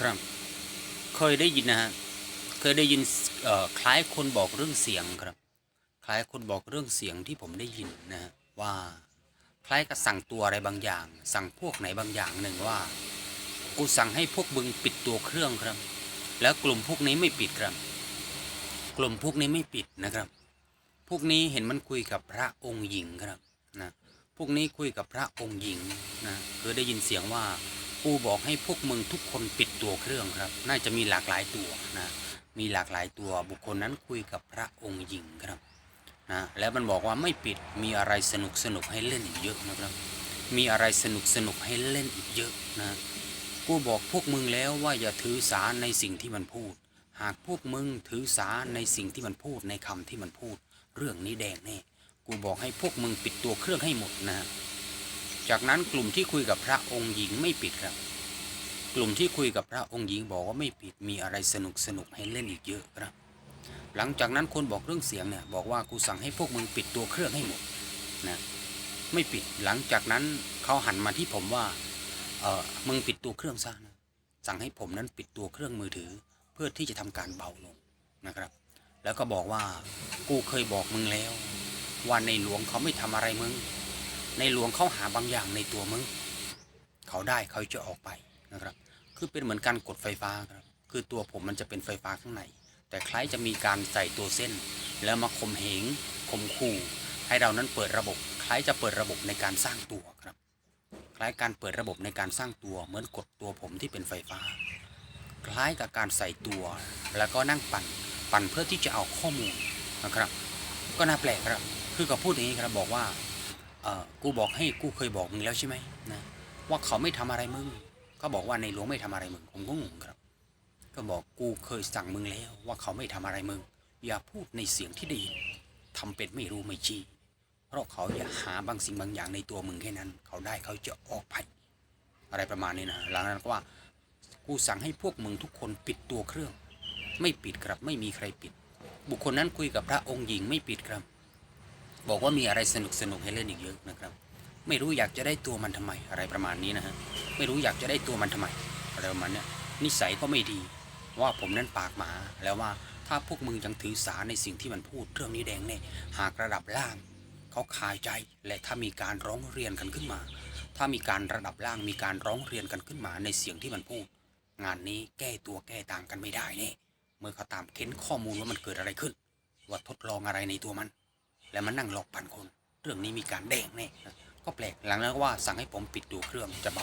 ครับเคยได้ยินนะฮะเคยได้ยินคล้ายคนบอกเรื่องเสียงครับ คล้ายคนบอกเรื่องเสียงที่ผมได้ยินนะฮะว่าคล้ายกับสั่งตัวอะไรบางอย่าง สั่งพวกไหนบางอย่างหนึ่งว่า กูสั่งให้พวกมึงปิดตัวเครื่องครับ แล้วกลุ่มพวกนี้ไม่ปิดครับ กลุ่มพวกนี้ไม่ปิดนะครับ พวกนี้เห็นมันคุยกับพระองค์หญิงครับนะพวกนี้คุยกับพระองค์หญิงนะคือได้ยินเสียงว่า กูบอกให้พวกมึงทุกคนปิดตัวเครื่องครับ น่าจะมีหลากหลายตัวนะ มีหลากหลายตัวบุคคลนั้นคุยกับพระองค์หญิงครับนะแล้วมันบอกว่าไม่ปิดมีอะไรสนุกสนุกให้เล่นอีกเยอะนะครับ มีอะไรสนุกสนุกให้เล่นอีกเยอะนะกูบอกพวกมึงแล้วว่าอย่าถือสาในสิ่งที่มันพูด หากพวกมึงถือสาในสิ่งที่มันพูดในคำที่มันพูด เรื่องนี้แดงแน่กูบอกให้พวกมึงปิดตัวเครื่องให้หมดนะ จากนั้นกลุ่มที่คุยกับพระองค์หญิงไม่ปิดครับ กลุ่มที่คุยกับพระองค์หญิงบอกว่าไม่ปิดมีอะไรสนุกสนุกให้เล่นอีกเยอะครับ หลังจากนั้นคนบอกเรื่องเสียงเนี่ยบอกว่ากูสั่งให้พวกมึงปิดตัวเครื่องให้หมดนะไม่ปิดหลังจากนั้นเขาหันมาที่ผมว่าเออมึงปิดตัวเครื่องซะนะสั่งให้ผมนั้นปิดตัวเครื่องมือถือ เพื่อที่จะทำการเบาลงนะครับ แล้วก็บอกว่ากูเคยบอกมึงแล้วว่าในหลวงเขาไม่ทำอะไรมึง ในหลวงเขาหาบางอย่างในตัวมึง เขาได้เขาจะออกไปนะครับ คือเป็นเหมือนการกดไฟฟ้าครับ คือตัวผมมันจะเป็นไฟฟ้าข้างใน แต่คล้ายจะมีการใส่ตัวเส้น แล้วมาข่มเหงข่มขู่ให้เรานั้นเปิดระบบ คล้ายจะเปิดระบบในการสร้างตัวครับ คล้ายการเปิดระบบในการสร้างตัว เหมือนกดตัวผมที่เป็นไฟฟ้า คล้ายกับการใส่ตัว แล้วก็นั่งปั่น ปั่นเพื่อที่จะเอาข้อมูลนะครับ ก็น่าแปลกครับ คือกับพูดอย่างนี้ครับบอกว่า เออกูบอกให้กูเคยบอกมึงแล้วใช่ไหมนะว่าเขาไม่ทำอะไรมึงก็บอกว่าในหลวงไม่ทำอะไรมึงผมก็งงครับ ก็บอกกูเคยสั่งมึงแล้ว ว่าเขาไม่ทำอะไรมึงอย่าพูดในเสียงที่ได้ยินทำเป็นไม่รู้ไม่ชี้เพราะเขาอยากหาบางสิ่งบางอย่างในตัวมึงแค่นั้น เขาได้เขาจะออกไปอะไรประมาณนี้นะหลังนั้นก็ว่ากูสั่งให้พวกมึงทุกคนปิดตัวเครื่อง ไม่ปิดครับไม่มีใครปิด บุคคลนั้นคุยกับพระองค์หญิงไม่ปิดครับ บอกว่ามีอะไรสนุกสนุกให้เล่นอีกเยอะนะครับ ไม่รู้อยากจะได้ตัวมันทำไมอะไรประมาณนี้นะฮะไม่รู้อยากจะได้ตัวมันทำไมอะไรประมาณเนี้ยนิสัยก็ไม่ดี ว่าผมนั้นปากหมาแล้วว่าถ้าพวกมึงยังถือสาในสิ่งที่มันพูดเรื่องนี้แดงแน่หากระดับล่างเขาคายใจและถ้ามีการร้องเรียนกันขึ้นมา ถ้ามีการระดับล่างมีการร้องเรียนกันขึ้นมาในเสียงที่มันพูด งานนี้แก้ตัวแก้ต่างกันไม่ได้แน่เมื่อเขาตามเค้นข้อมูลว่ามันเกิดอะไรขึ้น ว่าทดลองอะไรในตัวมัน แล้วมันนั่งหลอกพันคน เรื่องนี้มีการแดงแน่ก็แปลกหลังนั้นก็ว่าสั่งให้ผมปิดดูเครื่องจะเบา